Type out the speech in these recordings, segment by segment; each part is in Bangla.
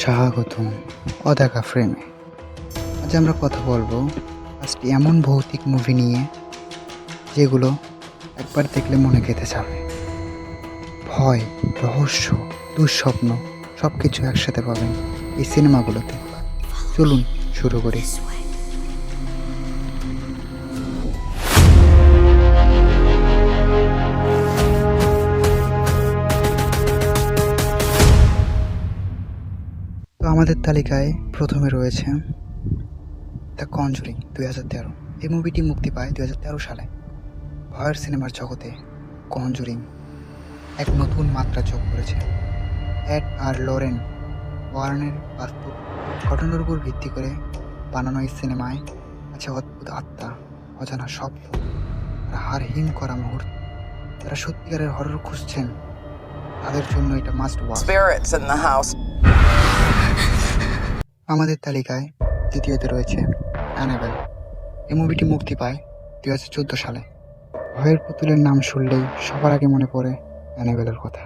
স্বাগতম অদাকা ফ্রেমে আজ আমরা কথা বলব আজকে এমন ভৌতিক মুভি নিয়ে, যেগুলো একবার দেখলে মনে গেঁথে যাবে। ভয়, রহস্য, দুঃস্বপ্ন সব কিছু একসাথে পাবেন এই সিনেমাগুলোতে চলুন শুরু করি। আমাদের তালিকায় প্রথমে রয়েছে দ্য কনজুরিং, দুই হাজার তেরো। এই মুভিটি মুক্তি পায় দুই হাজার তেরো সালে। ভয়ের সিনেমার জগতে কনজুরিং এক নতুন মাত্রা যোগ করেছে। অ্যাড আর লরেন ওয়ার্নের বাস্তব ঘটনার উপর ভিত্তি করে বানানো এই সিনেমায় আছে অদ্ভুত আত্মা, অজানা শব্দ আর হারহীন করা মুহূর্ত। যারা সত্যিকারের হরর খুঁজছেন, তাদের জন্য এটা মাস্ট ওয়াচ আমাদের তালিকায় দ্বিতীয়তে রয়েছে অ্যানাবেল। এই মুভিটি মুক্তি পায় দু হাজার চোদ্দ সালে। ভয়ের পুতুলের নাম শুনলেই সবার আগে মনে পড়ে অ্যানাবেলের কথা।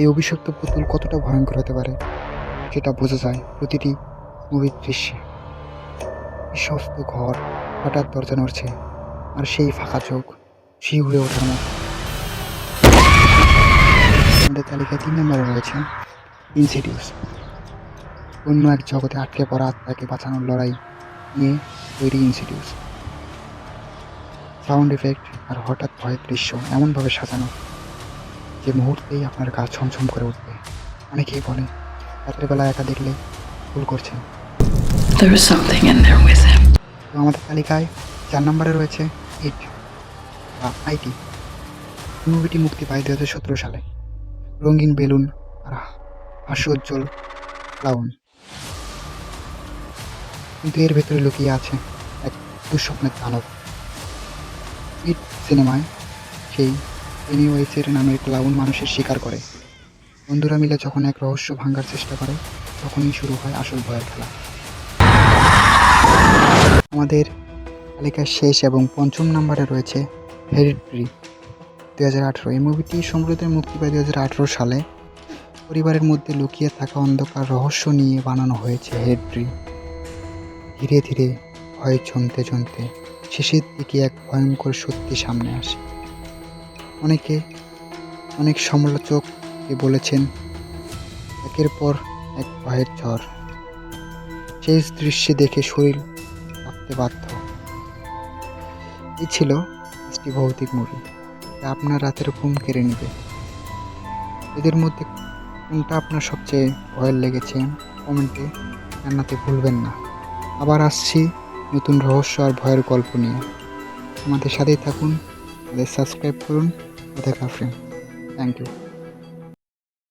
এই অভিশপ্ত পুতুল কতটা ভয়ঙ্কর হতে পারে সেটা বোঝা যায় প্রতিটি মুভির দৃশ্যে। বিশ্বস্ত ঘর হঠাৎ দরজা নড়ছে আর সেই ফাঁকা চোখ শিউরে ওঠার মতো। আমাদের তালিকায় তিন নম্বরে রয়েছে ইনসিডিউস অন্য এক জগতে আটকে পড়া আত্মাকে বাঁচানোর লড়াই নিয়ে তৈরি ইনস্টিটিউট সাউন্ড এফেক্ট আর হঠাৎ ভয়ের দৃশ্য এমনভাবে সাজানো যে মুহূর্তেই আপনার গা ছমছম করে উঠবে। অনেকেই বলে রাতের বেলা একা দেখলে ভুল করছেন. তো আমাদের তালিকায় চার নম্বরে রয়েছে ইট বা আইটি মুভিটি মুক্তি পায় দু হাজার সতেরো সালে। রঙিন বেলুন আর হাস্যোজ্জ্বল ক্লাউন কিন্তু এর ভেতরে লুকিয়ে আছে এক দুঃস্বপ্নের দানব। ইট সিনেমায় সেই এনিওয়েসের নামের ক্লাউন মানুষের শিকার করে। বন্ধুরা মিলে যখন এক রহস্য ভাঙার চেষ্টা করে, তখনই শুরু হয় আসল ভয়ের খেলা। আমাদের তালিকার শেষ এবং পঞ্চম নম্বরে রয়েছে হেরিট্রি দু হাজার আঠেরো, এই মুভিটি সম্প্রতি মুক্তি পায় দু হাজার আঠেরো সালে। পরিবারের মধ্যে লুকিয়ে থাকা অন্ধকার রহস্য নিয়ে বানানো হয়েছে হেরিট্রি ধীরে ধীরে ভয় জমতে জমতে শেষের দিকে এক ভয়ঙ্কর সত্যি সামনে আসে। অনেকে অনেক সমালোচক এ বলেছেন, একের পর এক ভয়ের ঝড়। শেষ দৃশ্যে দেখে শরীর কাঁপতে বাধ্য। এই ছিল পাঁচটি ভৌতিক মুভি। যা আপনার রাতের ঘুম কেড়ে নেবে। এদের মধ্যে কোনটা আপনার সবচেয়ে ভয়ের লেগেছে? কমেন্টে জানাতে ভুলবেন না। আবার আসছি নতুন রহস্য আর ভয়ের গল্প নিয়ে। আমাদের সাথেই থাকুন, আমাদের সাবস্ক্রাইব করুন দেখা ফ্রেন্ড থ্যাংক ইউ